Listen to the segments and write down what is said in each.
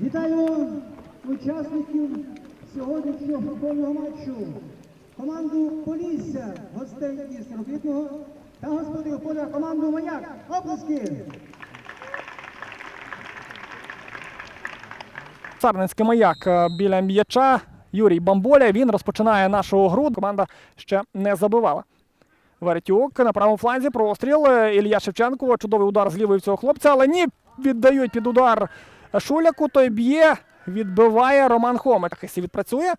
Вітаю учасників сьогоднішнього футбольного матчу. Команду Полісся, гостей із Робітного та господарів поля команду Маяк. Оплески! Царницький маяк е, біля м'яча. Юрій Бамболя. Він розпочинає нашу гру. Команда ще не забивала. Веретюк на правому фланзі. Простріл. Ілля Шевченко. Чудовий удар з цього хлопця. Але ні, віддають під удар Шуляку. Той б'є. Відбиває Роман Хомич. Хисі відпрацює.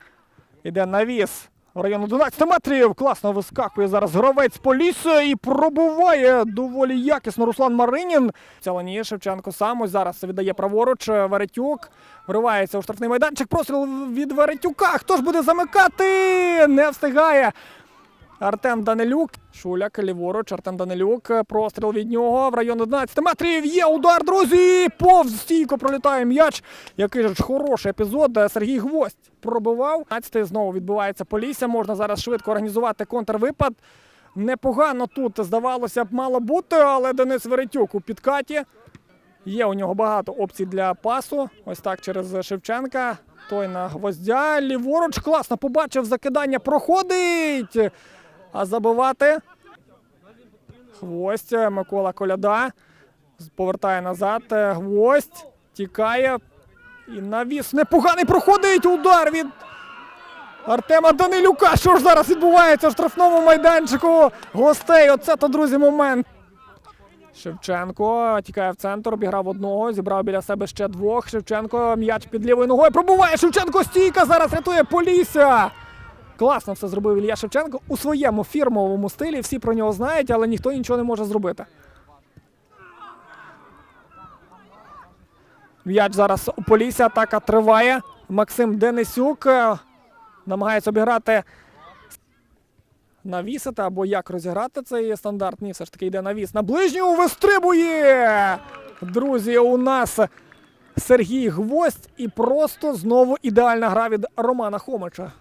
Іде навіс. В район 11 метрів. Класно вискакує зараз гравець Полісся і пробуває доволі якісно Руслан Маринін. Цілані Шевченко сам ось зараз віддає праворуч. Веретюк вривається у штрафний майданчик. Простріл від Веретюка. Хто ж буде замикати? Не встигає. Артем Данилюк. Шуляк ліворуч. Артем Данилюк. Простріл від нього в район 11 метрів. Є удар, друзі! Повз стійко пролітає м'яч. Який ж хороший епізод. Сергій Гвоздь пробивав. 15 знову відбувається Полісся. Можна зараз швидко організувати контрвипад. Непогано тут здавалося б мало бути, але Денис Веретюк у підкаті. Є у нього багато опцій для пасу. Ось так через Шевченка. Той на гвоздя. Ліворуч класно побачив закидання. Проходить. А забивати. Гвоздь. Микола Коляда. Повертає назад. Гвоздь. Тікає. І навіс непоганий проходить. Удар від Артема Данилюка. Що ж зараз відбувається в штрафному майданчику гостей? Оце то, друзі, момент. Шевченко тікає в центр, обіграв одного, зібрав біля себе ще двох. Шевченко м'яч під лівою ногою. Пробуває Шевченко стійка. Зараз рятує Полісся. Класно все зробив Ілля Шевченко у своєму фірмовому стилі. Всі про нього знають, але ніхто нічого не може зробити. М'яч зараз у Полісся. Атака триває. Максим Денисюк е, намагається обіграти навісити або як розіграти цей стандарт. Ні, все ж таки йде навіс на ближню, вистрибує! Друзі, у нас Сергій Гвоздь і просто знову ідеальна гра від Романа Хомича.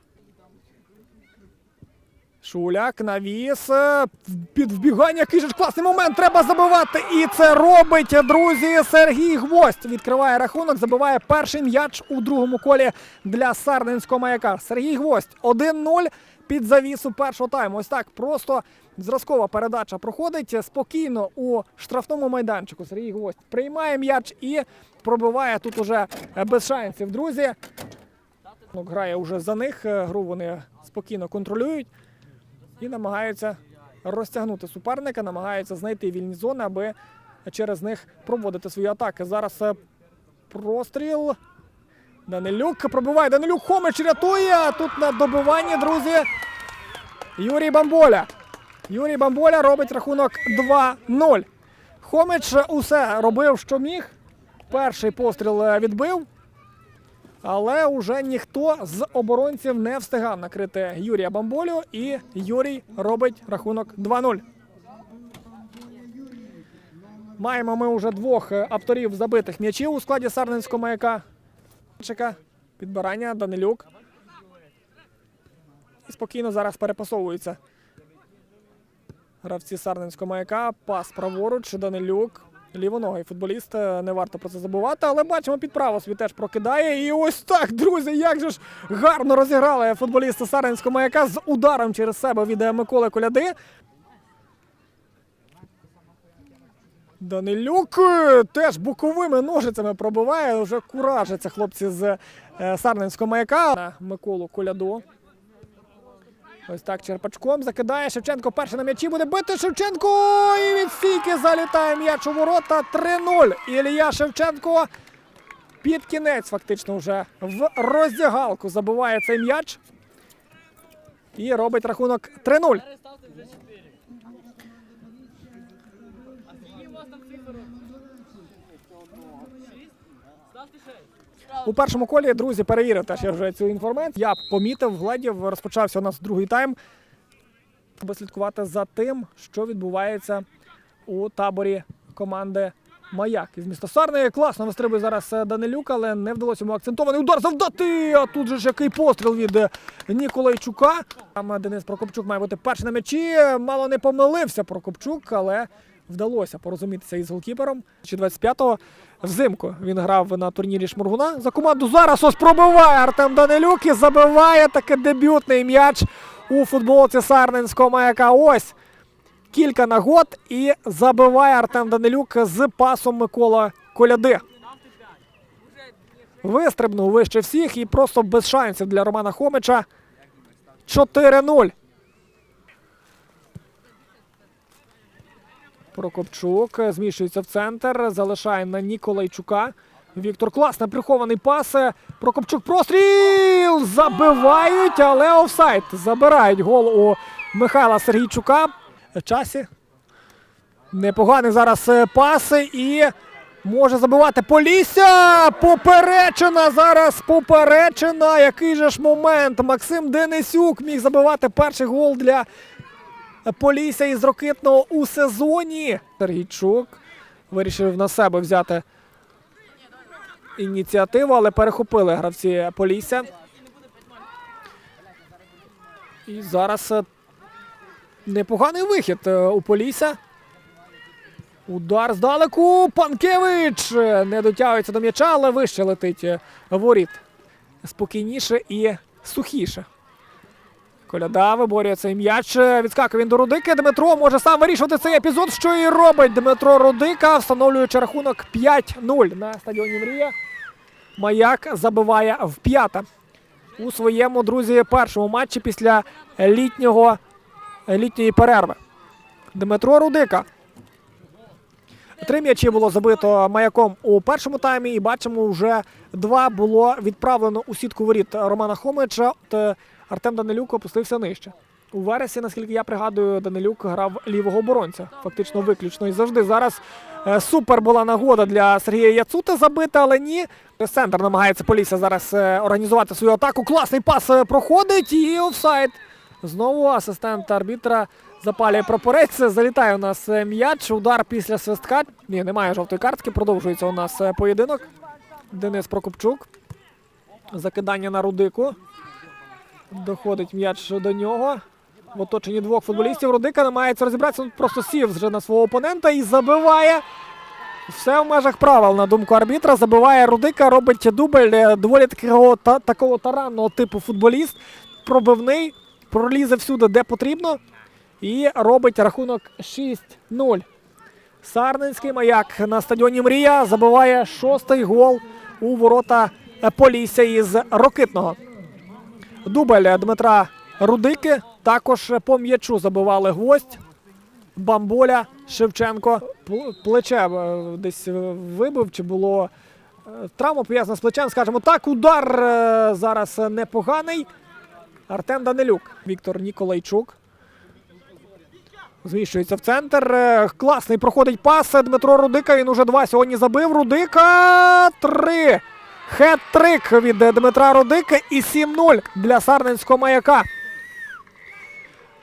Шуляк, навіс. е, Під вбігання, який класний момент. Треба забивати. І це робить, друзі, Сергій Гвоздь. Відкриває рахунок, забиває перший м'яч у другому колі для Сарненського маяка. Сергій Гвоздь 1-0 під завісу першого тайму. Ось так просто зразкова передача проходить спокійно у штрафному майданчику. Сергій Гвоздь приймає м'яч і пробиває тут уже без шансів. Друзі. Грає вже за них. е, Гру вони спокійно контролюють і намагаються розтягнути суперника, намагаються знайти вільні зони, аби через них проводити свої атаки. Зараз е, простріл. Данилюк пробиває. Данилюк Хомич рятує. Тут на добиванні, друзі. Юрій Бамболя. Юрій Бамболя робить рахунок 2-0. Хомич усе робив, що міг. Перший постріл е, відбив. Але уже ніхто з оборонців не встигав накрити Юрія Бамболю, і Юрій робить рахунок 2-0. Маємо ми вже двох е, авторів забитих м'ячів у складі Сарненського маяка. Чека, підбирання, Данилюк. І спокійно зараз перепасовуються. Гравці Сарненського маяка. Пас праворуч, Данилюк. Лівоногий футболіст, не варто про це забувати, але бачимо, під право собі теж прокидає. І ось так, друзі, як же ж гарно розіграли футболісти Сарненського маяка з ударом через себе від Миколи Коляди. Данилюк е, теж боковими ножицями пробиває. Вже куражаться хлопці з е, Сарненського маяка Миколу Коляду. Ось так черпачком закидає Шевченко. Перший на м'ячі буде бити Шевченко. І від стійки залітає м'яч у ворота. 3-0. Ілія Шевченко під кінець фактично вже в роздягалку забиває цей м'яч. І робить рахунок 3-0. У першому колі, друзі, перевірив теж я вже цю інформацію. Я помітив, вгледів, розпочався у нас другий тайм. Треба слідкувати за тим, що відбувається у таборі команди Маяк із міста Сарни. Класно вистрибує зараз е, Данилюк, але не вдалося йому акцентований удар завдати. А тут же ж який постріл від е, Ніколайчука. Там е, Денис Прокопчук має бути перший на м'ячі. Мало не помилився Прокопчук, але вдалося порозумітися із голкіпером. Чи 25-го взимку він грав на турнірі Шмургуна за команду. Зараз ось пробиває Артем Данилюк і забиває таки дебютний м'яч у футболці Сарненського маяка. Ось кілька нагод і забиває Артем Данилюк з пасом Микола Коляди. Вистрибнув вище всіх і просто без шансів для Романа Хомича. 4-0. Прокопчук зміщується в центр, залишає на Ніколайчука. Віктор класно прихований пас. Прокопчук простріл! Забивають, але офсайд. Забирають гол у Михайла Сергійчука. Часі. Непоганий зараз е, пас і може забивати Полісся. Поперечена зараз. Поперечена. Який же ж момент. Максим Денисюк міг забивати перший гол для Полісся із Рокитного у сезоні. Сергійчук вирішив на себе взяти ініціативу, але перехопили гравці Полісся. І зараз е, непоганий вихід е, у Полісся. Удар здалеку. Панкевич е, не дотягується до м'яча, але вище летить воріт. Спокійніше і сухіше. Коляда виборює цей м'яч. Е, Відскакує він до Рудики. Дмитро може сам вирішувати цей епізод. Що і робить Дмитро Рудика, встановлюючи рахунок 5-0 на стадіоні Мрія. Маяк забиває в п'яте у своєму друзі першому матчі після літнього літньої перерви. Дмитро Рудика. Три м'ячі було забито маяком у першому таймі, і бачимо, вже два було відправлено у сітку воріт Романа Хомича. Артем Данилюк опустився нижче. У вересі, наскільки я пригадую, Данилюк грав лівого оборонця, фактично виключно і завжди. Зараз е, супер була нагода для Сергія Яцута забити, але ні. Центр намагається Полісся зараз е, організувати свою атаку. Класний пас е, проходить і офсайд. Знову асистент арбітра запалює прапорець. Залітає у нас м'яч. Удар після свистка. Ні, немає жовтої картки. Продовжується у нас поєдинок. Денис Прокопчук. Закидання на Рудику. Доходить м'яч до нього. В оточенні двох футболістів Рудика намагається розібратися. Він просто сів вже на свого опонента і забиває. Все в межах правил, на думку арбітра. Забиває Рудика, робить дубль. Е, Доволі такого, та, такого таранного типу футболіст. Пробивний, пролізе всюди, де потрібно. І робить рахунок 6-0. Сарненський маяк на стадіоні Мрія забиває шостий гол у ворота Полісся із Рокитного. Дубль Дмитра Рудики. Також по м'ячу забивали гвоздь. Бамболя, Шевченко. Плече е, десь вибив, чи було е, травма пов'язана з плечем. Скажімо так, удар е, зараз непоганий. Артем Данилюк, Віктор Ніколайчук. Зміщується в центр. Класний проходить пас. Дмитро Рудика. Він уже два сьогодні забив. Рудика. Три. Хет-трик від е, Дмитра Рудика і 7-0 для Сарненського маяка.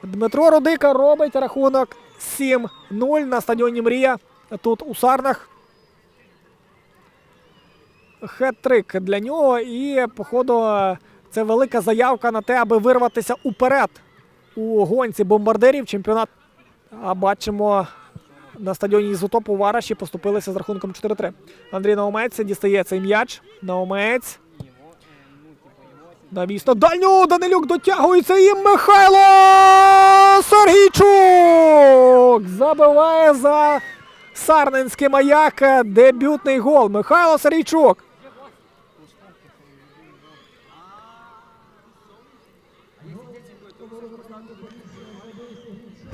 Дмитро Рудика робить рахунок 7-0 на стадіоні Мрія. Тут у Сарнах. Хет-трик для нього. І, походу, це велика заявка на те, аби вирватися уперед у гонці бомбардирів. Чемпіонат. А бачимо на стадіоні Ізотопу Вараші поступилися з рахунком 4-3. Андрій Наумець дістає цей м'яч. Наумець. Навіс на дальню Данилюк дотягується і Михайло Сергійчук забиває за Сарненський маяк дебютний гол. Михайло Сергійчук.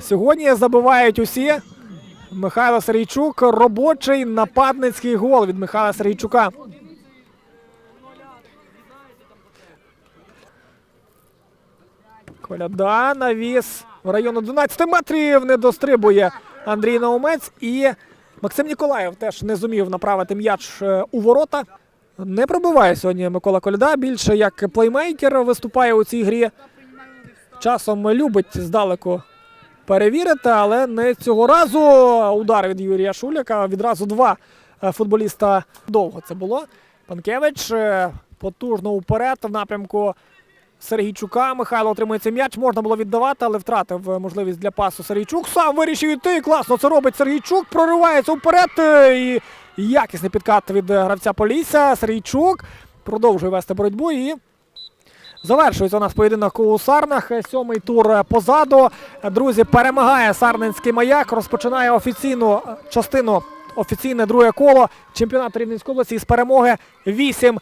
Сьогодні забивають усі. Михайло Сергійчук робочий нападницький гол від Михайла Сергійчука. Коляда навіс в район 11 метрів не дострибує Андрій Наумець і Максим Ніколаєв теж не зумів направити м'яч е, у ворота. Не пробиває сьогодні Микола Коляда. Більше як плеймейкер виступає у цій грі. Часом любить здалеку перевірити, але не цього разу. Удар від Юрія Шуляка. Відразу два е, футболіста довго це було. Панкевич е, потужно уперед в напрямку Сергійчука. Михайло отримує цей м'яч. Можна було віддавати, але втратив е, можливість для пасу Сергійчук. Сам вирішив іти. Класно це робить Сергійчук. Проривається вперед. І якісний підкат від гравця Полісся. Сергійчук продовжує вести боротьбу і. Завершується у нас поєдинок у Сарнах. Сьомий тур позаду. Друзі, перемагає Сарненський маяк. Розпочинає офіційну частину, офіційне друге коло чемпіонату Рівненської області з перемоги 8-0.